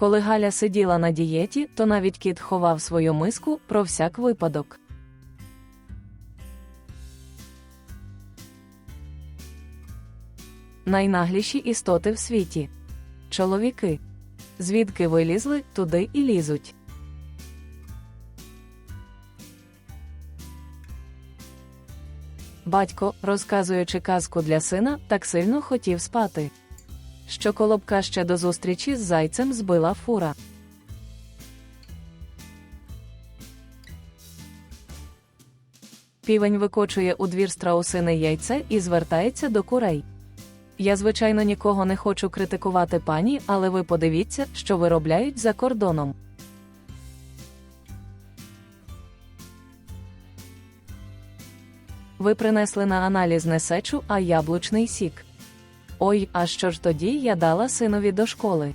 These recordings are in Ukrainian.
Коли Галя сиділа на дієті, то навіть кіт ховав свою миску про всяк випадок. Найнагліші істоти в світі. Чоловіки. Звідки вилізли, туди і лізуть. Батько, розказуючи казку для сина, так сильно хотів спати, що колобка ще до зустрічі з зайцем збила фура. Півень викочує у двір страусине яйце і звертається до курей. Я, звичайно, нікого не хочу критикувати пані, але ви подивіться, що виробляють за кордоном. Ви принесли на аналіз не сечу, а яблучний сік. Ой, а що ж тоді я дала синові до школи?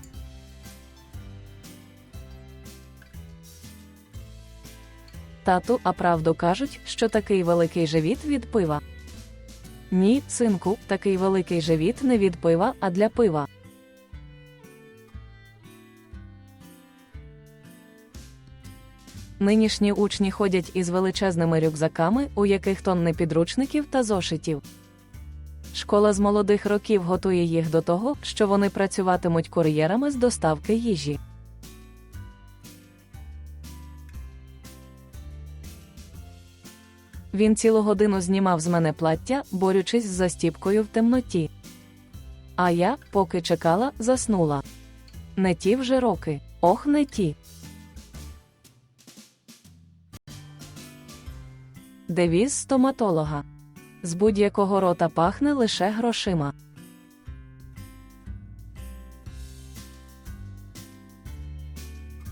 Тату, а правду кажуть, що такий великий живіт від пива. Ні, синку, такий великий живіт не від пива, а для пива. Нинішні учні ходять із величезними рюкзаками, у яких тонни підручників та зошитів. Школа з молодих років готує їх до того, що вони працюватимуть кур'єрами з доставки їжі. Він цілу годину знімав з мене плаття, борючись з застіпкою в темноті. А я, поки чекала, заснула. Не ті вже роки, ох, не ті. Девіз стоматолога. З будь-якого рота пахне лише грошима.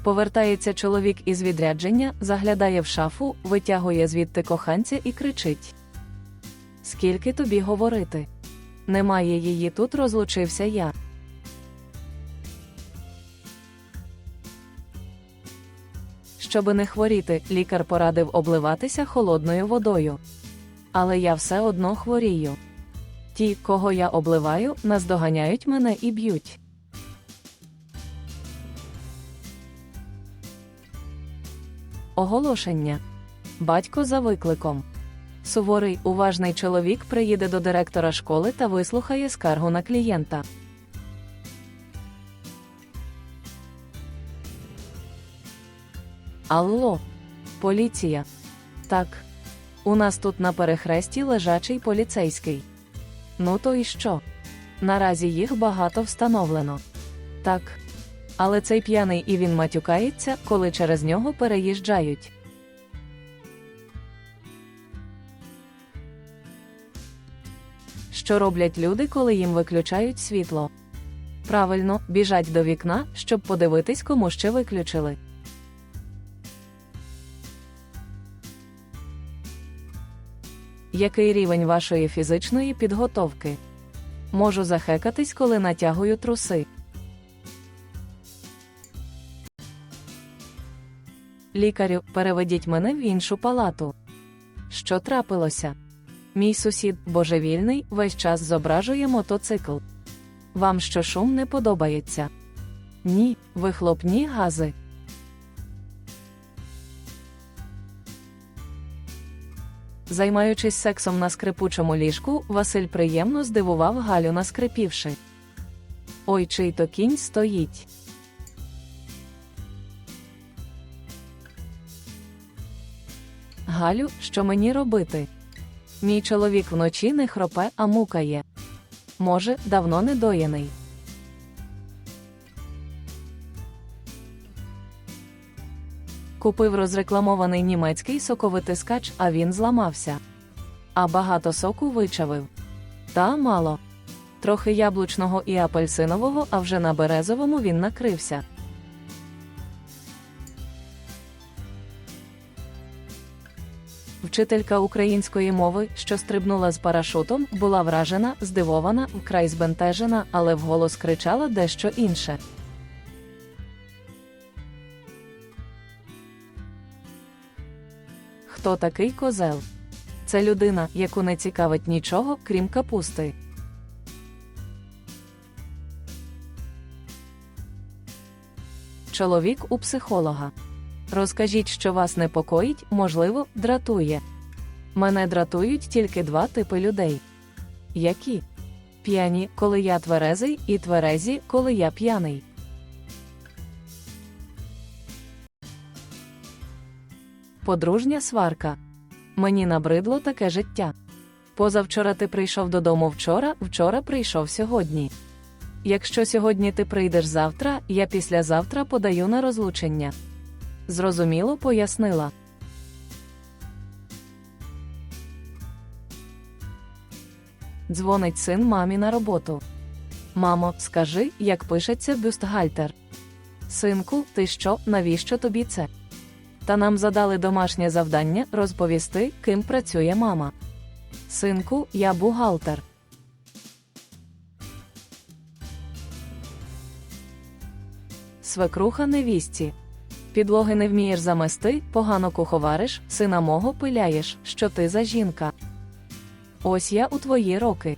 Повертається чоловік із відрядження, заглядає в шафу, витягує звідти коханця і кричить: Скільки тобі говорити? Немає її тут, розлучився я. Щоби не хворіти, лікар порадив обливатися холодною водою. Але я все одно хворію. Ті, кого я обливаю, наздоганяють мене і б'ють. Оголошення. Батько за викликом. Суворий, уважний чоловік приїде до директора школи та вислухає скаргу на клієнта. Алло, поліція. Так. У нас тут на перехресті лежачий поліцейський. Ну то і що? Наразі їх багато встановлено. Так. Але цей п'яний і він матюкається, коли через нього переїжджають. Що роблять люди, коли їм виключають світло? Правильно, біжать до вікна, щоб подивитись, кому ще виключили. Який рівень вашої фізичної підготовки? Можу захекатись, коли натягую труси. Лікарю, переведіть мене в іншу палату. Що трапилося? Мій сусід, божевільний, весь час зображує мотоцикл. Вам що шум не подобається? Ні, вихлопні гази. Займаючись сексом на скрипучому ліжку, Василь приємно здивував Галю наскрипівши. Ой, чий то кінь стоїть. Галю, що мені робити? Мій чоловік вночі не хропе, а мукає. Може, давно не Купив розрекламований німецький соковитискач, а він зламався. А багато соку вичавив. Та мало. Трохи яблучного і апельсинового, а вже на березовому він накрився. Вчителька української мови, що стрибнула з парашутом, була вражена, здивована, вкрай збентежена, але вголос кричала дещо інше. Хто такий козел? Це людина, яку не цікавить нічого, крім капусти. Чоловік у психолога. Розкажіть, що вас непокоїть, можливо, дратує. Мене дратують тільки два типи людей. Які? П'яні, коли я тверезий, і тверезі, коли я п'яний. Подружня сварка. Мені набридло таке життя. Позавчора ти прийшов додому вчора, вчора прийшов сьогодні. Якщо сьогодні ти прийдеш завтра, я післязавтра подаю на розлучення. Зрозуміло пояснила. Дзвонить син мамі на роботу. Мамо, скажи, як пишеться бюстгальтер. Синку, ти що, навіщо тобі це? Та нам задали домашнє завдання розповісти, ким працює мама. Синку, я бухгалтер. Свекруха невістці. Підлоги не вмієш замести, погано куховариш, сина мого пиляєш, що ти за жінка. Ось я у твої роки.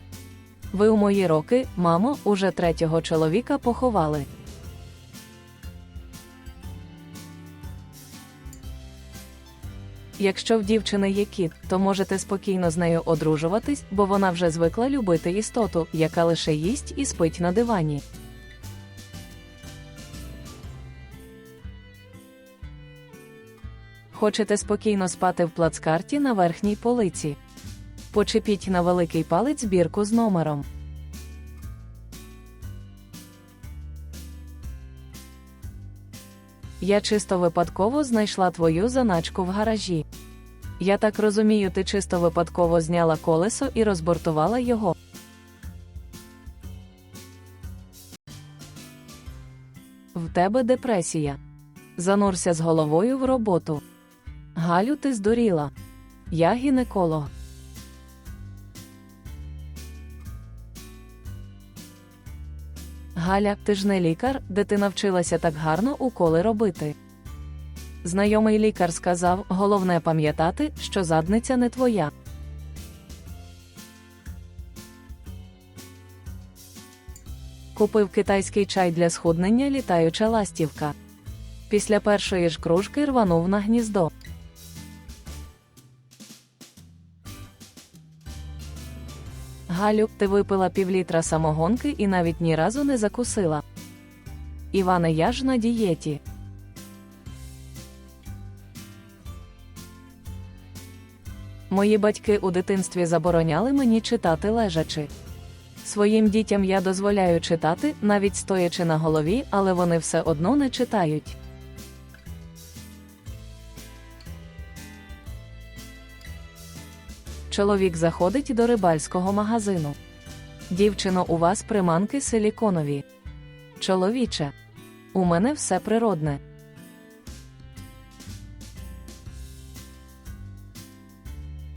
Ви у мої роки, мамо, уже третього чоловіка поховали. Якщо в дівчини є кіт, то можете спокійно з нею одружуватись, бо вона вже звикла любити істоту, яка лише їсть і спить на дивані. Хочете спокійно спати в плацкарті на верхній полиці. Почепіть на великий палець бірку з номером. Я чисто випадково знайшла твою заначку в гаражі. Я так розумію, ти чисто випадково зняла колесо і розбортувала його. В тебе депресія. Занурся з головою в роботу. Галю, ти здуріла. Я гінеколог. Галя, ти ж не лікар, де ти навчилася так гарно уколи робити. Знайомий лікар сказав: головне пам'ятати, що задниця не твоя. Купив китайський чай для схуднення літаюча ластівка. Після першої ж кружки рванув на гніздо. Галю, ти випила півлітра самогонки і навіть ні разу не закусила. Іване, я ж на дієті. Мої батьки у дитинстві забороняли мені читати лежачи. Своїм дітям я дозволяю читати, навіть стоячи на голові, але вони все одно не читають. Чоловік заходить до рибальського магазину. Дівчино, у вас приманки силіконові. Чоловіче, у мене все природне.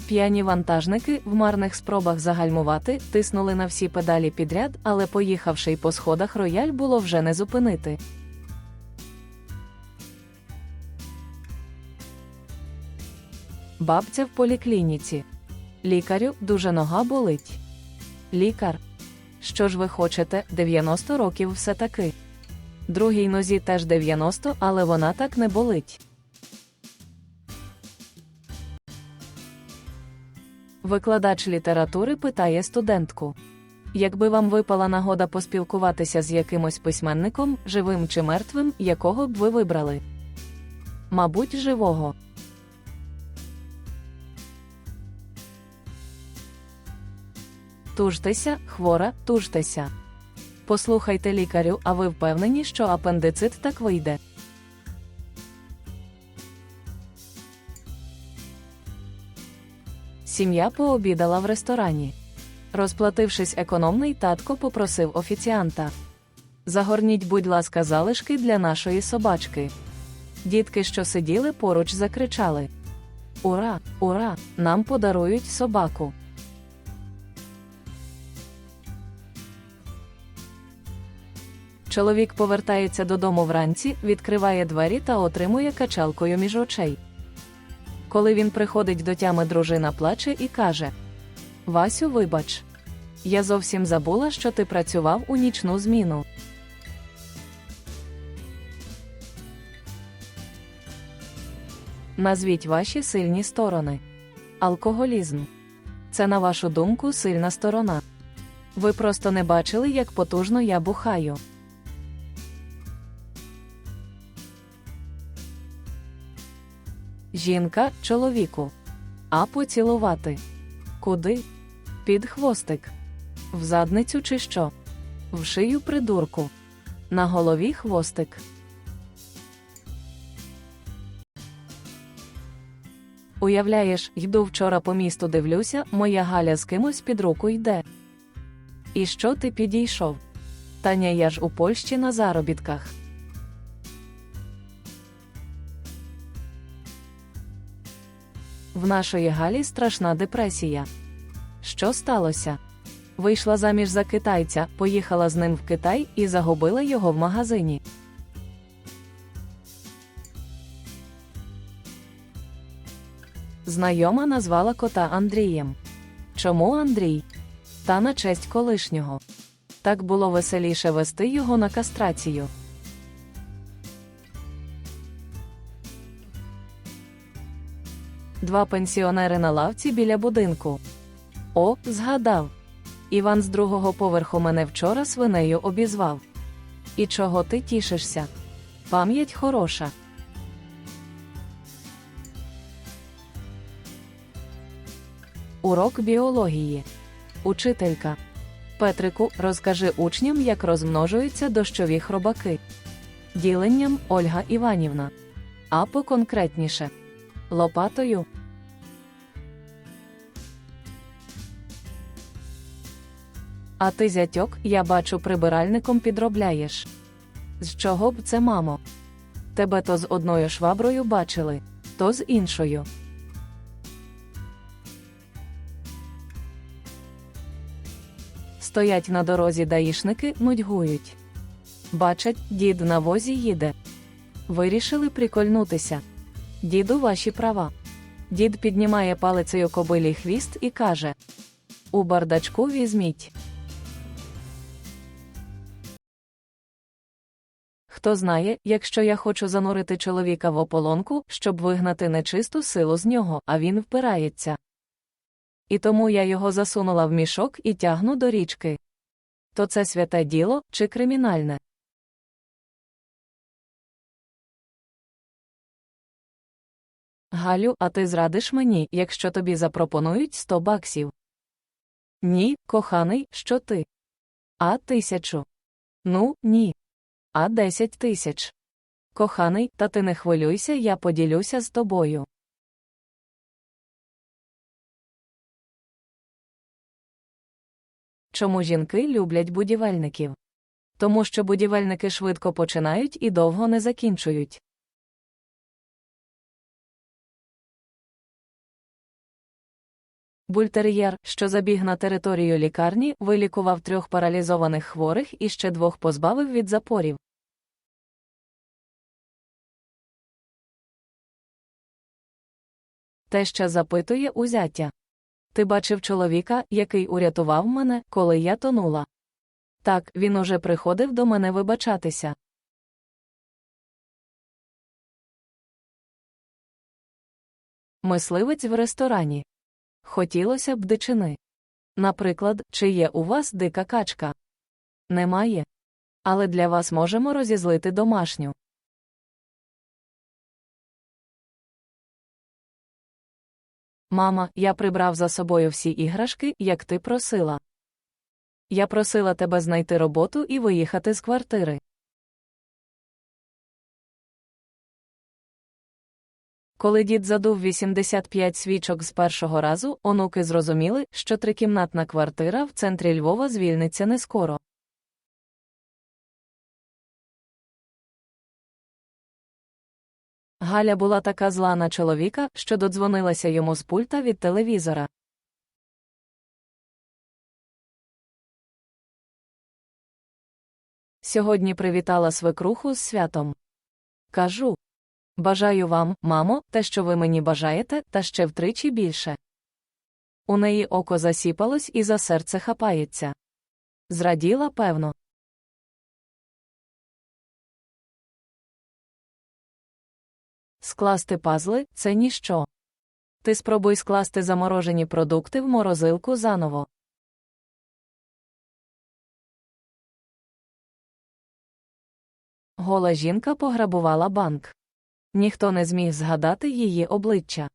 П'яні вантажники в марних спробах загальмувати тиснули на всі педалі підряд, але поїхавши й по сходах рояль було вже не зупинити. Бабця в поліклініці. Лікарю дуже нога болить. Лікар. Що ж ви хочете, 90 років все таки. Другій нозі теж 90, але вона так не болить. Викладач літератури питає студентку. Якби вам випала нагода поспілкуватися з якимось письменником, живим чи мертвим, якого б ви вибрали? Мабуть, живого. Тужтеся, хвора, тужтеся. Послухайте лікарю, а ви впевнені, що апендицит так вийде. Сім'я пообідала в ресторані. Розплатившись економний, татко попросив офіціанта. Загорніть, будь ласка, залишки для нашої собачки. Дітки, що сиділи поруч, закричали: Ура, ура! Нам подарують собаку. Чоловік повертається додому вранці, відкриває двері та отримує качалкою між очей. Коли він приходить до тями, дружина плаче і каже: Васю, вибач, я зовсім забула, що ти працював у нічну зміну. Назвіть ваші сильні сторони. Алкоголізм. Це, на вашу думку, сильна сторона. Ви просто не бачили, як потужно я бухаю. Жінка чоловіку. А поцілувати. Куди? Під хвостик. В задницю чи що? В шию придурку. На голові хвостик. Уявляєш, йду вчора по місту дивлюся, моя Галя з кимось під руку йде. І що ти підійшов? Таня я ж у Польщі на заробітках. В нашої Галі страшна депресія. Що сталося? Вийшла заміж за китайця, поїхала з ним в Китай і загубила його в магазині. Знайома назвала кота Андрієм. Чому Андрій? Та на честь колишнього. Так було веселіше вести його на кастрацію. Два пенсіонери на лавці біля будинку. О, згадав. Іван з другого поверху мене вчора свинею обізвав. І чого ти тішишся? Пам'ять хороша. Урок біології. Учителька. Петрику, розкажи учням, як розмножуються дощові хробаки. Діленням Ольга Іванівна. А поконкретніше. Лопатою. А ти, зятьок, я бачу, прибиральником підробляєш. З чого б це, мамо? Тебе то з одною шваброю бачили, то з іншою. Стоять на дорозі даїшники, нудьгують. Бачать, дід на возі їде. Вирішили прикольнутися. Діду, ваші права. Дід піднімає палицею кобилі хвіст і каже: У бардачку візьміть. Хто знає, якщо я хочу занурити чоловіка в ополонку, щоб вигнати нечисту силу з нього, а він впирається. І тому я його засунула в мішок і тягну до річки. То це святе діло чи кримінальне? Галю, а ти зрадиш мені, якщо тобі запропонують 100 баксів? Ні, коханий, що ти? А тисячу? Ну, ні. А десять тисяч. Коханий, та ти не хвилюйся, я поділюся з тобою. Чому жінки люблять будівельників? Тому що будівельники швидко починають і довго не закінчують. Бультер'єр, що забіг на територію лікарні, вилікував трьох паралізованих хворих і ще двох позбавив від запорів. Теща запитує у зятя. Ти бачив чоловіка, який урятував мене, коли я тонула. Так, він уже приходив до мене вибачатися. Мисливець в ресторані. Хотілося б дичини. Наприклад, чи є у вас дика качка? Немає. Але для вас можемо розізлити домашню. Мама, я прибрав за собою всі іграшки, як ти просила. Я просила тебе знайти роботу і виїхати з квартири. Коли дід задув 85 свічок з першого разу, онуки зрозуміли, що трикімнатна квартира в центрі Львова звільниться не скоро. Галя була така зла на чоловіка, що додзвонилася йому з пульта від телевізора. Сьогодні привітала свекруху з святом. Кажу Бажаю вам, мамо, те, що ви мені бажаєте, та ще втричі більше. У неї око засіпалось і за серце хапається. Зраділа, певно. Скласти пазли це ніщо. Ти спробуй скласти заморожені продукти в морозилку заново. Гола жінка пограбувала банк. Ніхто не зміг згадати її обличчя.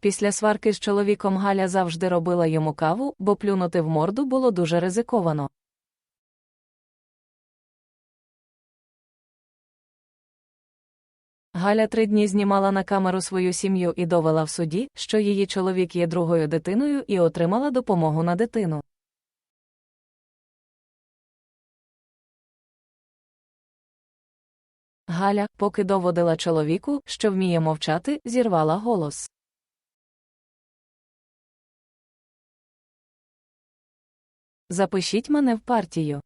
Після сварки з чоловіком Галя завжди робила йому каву, бо плюнути в морду було дуже ризиковано. Галя три дні знімала на камеру свою сім'ю і довела в суді, що її чоловік є другою дитиною і отримала допомогу на дитину. Галя, поки доводила чоловіку, що вміє мовчати, зірвала голос. Запишіть мене в партію.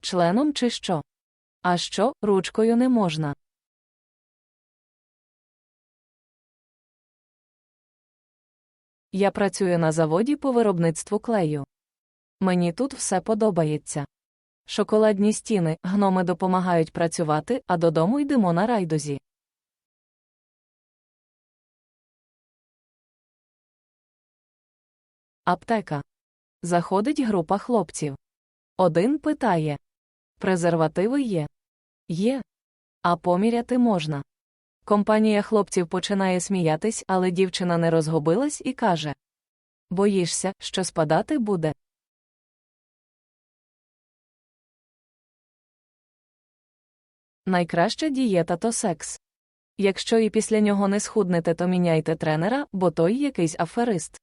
Членом чи що? А що, ручкою не можна. Я працюю на заводі по виробництву клею. Мені тут все подобається. Шоколадні стіни, гноми допомагають працювати, а додому йдемо на райдузі. Аптека. Заходить група хлопців. Один питає Презервативи є? Є. А поміряти можна. Компанія хлопців починає сміятись, але дівчина не розгубилась і каже Боїшся, що спадати буде. Найкраща дієта то секс. Якщо і після нього не схуднете, то міняйте тренера, бо той якийсь аферист.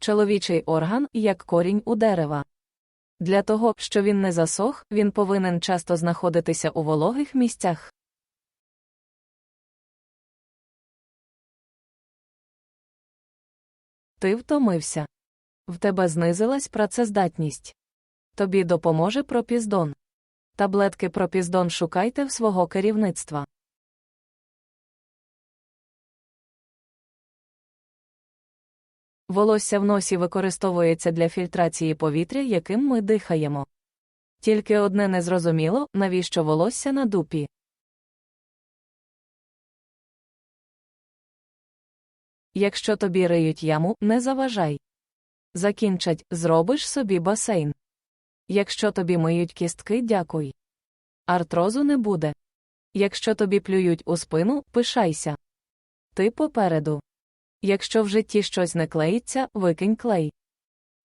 Чоловічий орган як корінь у дерева. Для того, щоб він не засох, він повинен часто знаходитися у вологих місцях. Ти втомився. В тебе знизилась працездатність. Тобі допоможе пропіздон. Таблетки пропіздон шукайте в свого керівництва. Волосся в носі використовується для фільтрації повітря, яким ми дихаємо. Тільки одне незрозуміло, навіщо волосся на дупі. Якщо тобі риють яму, не заважай. Закінчать, зробиш собі басейн. Якщо тобі миють кістки, дякуй. Артрозу не буде. Якщо тобі плюють у спину, пишайся. Ти попереду. Якщо в житті щось не клеїться, викинь клей.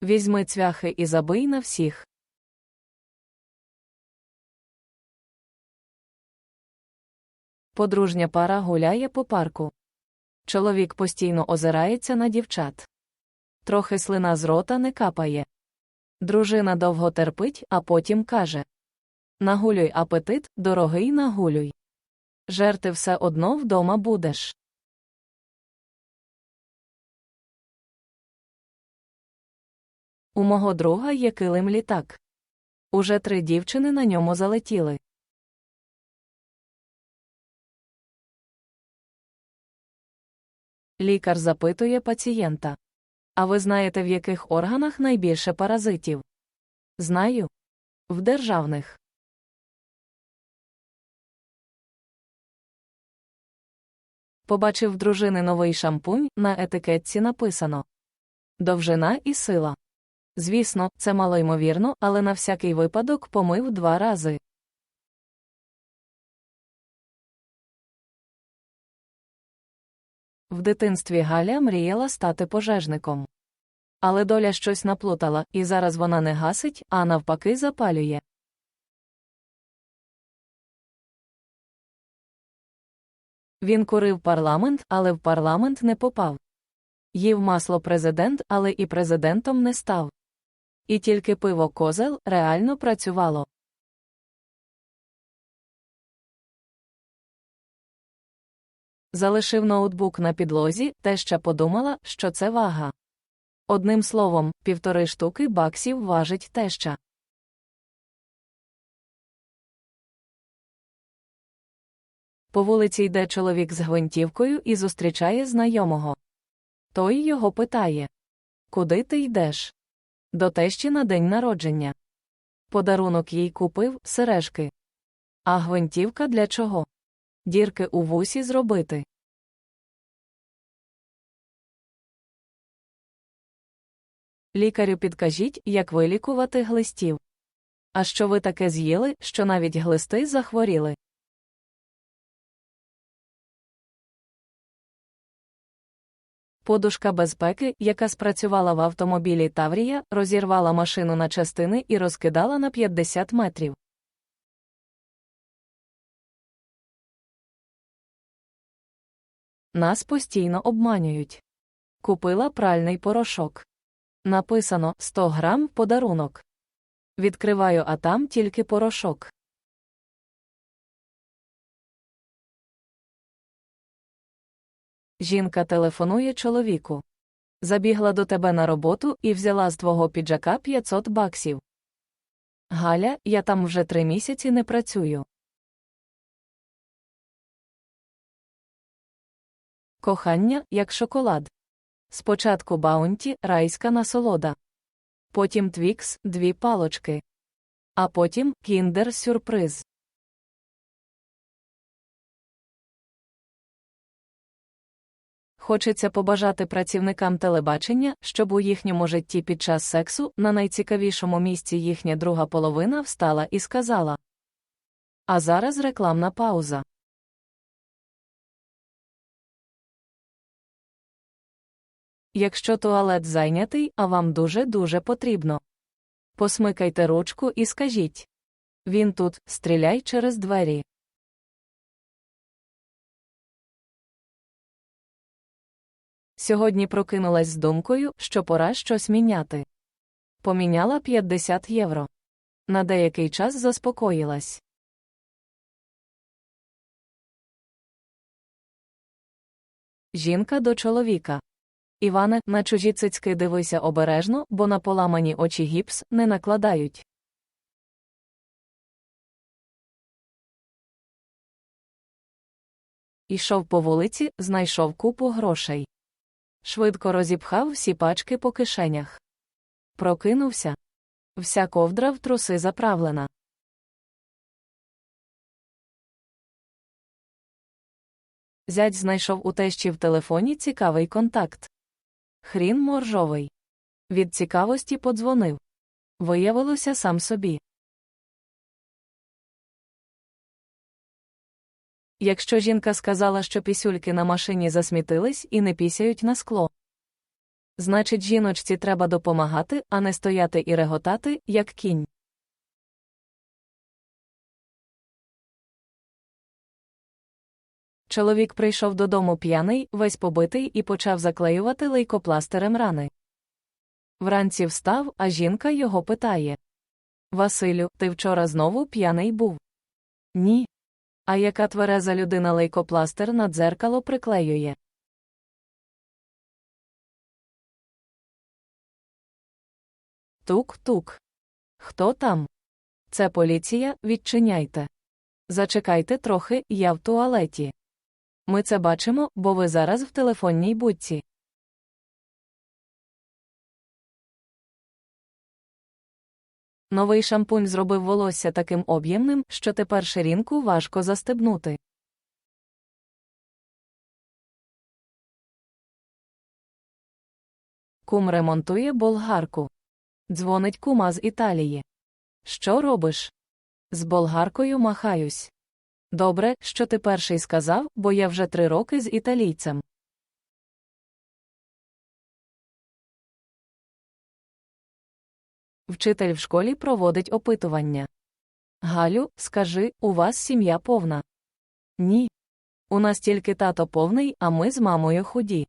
Візьми цвяхи і забий на всіх. Подружня пара гуляє по парку. Чоловік постійно озирається на дівчат. Трохи слина з рота не капає. Дружина довго терпить, а потім каже Нагулюй апетит, дорогий нагулюй. Жерти все одно вдома будеш. У мого друга є килим літак. Уже три дівчини на ньому залетіли. Лікар запитує пацієнта. А ви знаєте, в яких органах найбільше паразитів? Знаю. В державних. Побачив дружини новий шампунь, на етикетці написано Довжина і сила. Звісно, це мало ймовірно, але на всякий випадок помив два рази. В дитинстві Галя мріяла стати пожежником. Але доля щось наплутала, і зараз вона не гасить, а навпаки запалює. Він курив парламент, але в парламент не попав. Їв масло президент, але і президентом не став. І тільки пиво козел реально працювало. Залишив ноутбук на підлозі, теща подумала, що це вага. Одним словом, півтори штуки баксів важить теща. По вулиці йде чоловік з гвинтівкою і зустрічає знайомого. Той його питає Куди ти йдеш? До тещі на день народження. Подарунок їй купив сережки. А гвинтівка для чого? Дірки у вусі зробити. Лікарю підкажіть, як вилікувати глистів. А що ви таке з'їли, що навіть глисти захворіли? Подушка безпеки, яка спрацювала в автомобілі Таврія, розірвала машину на частини і розкидала на 50 метрів. Нас постійно обманюють. Купила пральний порошок. Написано 100 грам подарунок. Відкриваю, а там тільки порошок. Жінка телефонує чоловіку. Забігла до тебе на роботу і взяла з твого піджака 500 баксів. Галя, я там вже три місяці не працюю. Кохання, як шоколад. Спочатку баунті, райська насолода. Потім твікс, дві палочки. А потім кіндер сюрприз. Хочеться побажати працівникам телебачення, щоб у їхньому житті під час сексу на найцікавішому місці їхня друга половина встала і сказала. А зараз рекламна пауза. Якщо туалет зайнятий, а вам дуже-дуже потрібно. Посмикайте ручку і скажіть. Він тут, стріляй через двері. Сьогодні прокинулась з думкою, що пора щось міняти. Поміняла 50 євро. На деякий час заспокоїлась. Жінка до чоловіка. Іване, на чужі цицьки дивися обережно, бо на поламані очі гіпс не накладають. Ішов по вулиці, знайшов купу грошей. Швидко розіпхав всі пачки по кишенях. Прокинувся. Вся ковдра в труси заправлена. Зять знайшов у тещі в телефоні цікавий контакт. Хрін моржовий. Від цікавості подзвонив. Виявилося сам собі. Якщо жінка сказала, що пісюльки на машині засмітились і не пісяють на скло. Значить, жіночці треба допомагати, а не стояти і реготати, як кінь. Чоловік прийшов додому п'яний, весь побитий і почав заклеювати лейкопластирем рани. Вранці встав, а жінка його питає Василю, ти вчора знову п'яний був? Ні. А яка твереза людина лейкопластир на дзеркало приклеює? Тук-тук. Хто там? Це поліція, відчиняйте. Зачекайте трохи, я в туалеті. Ми це бачимо, бо ви зараз в телефонній будці. Новий шампунь зробив волосся таким об'ємним, що тепер ширинку важко застебнути. Кум ремонтує болгарку. Дзвонить кума з Італії. Що робиш? З болгаркою махаюсь. Добре, що ти перший сказав, бо я вже три роки з італійцем. Вчитель в школі проводить опитування. Галю, скажи, у вас сім'я повна? Ні. У нас тільки тато повний, а ми з мамою худі.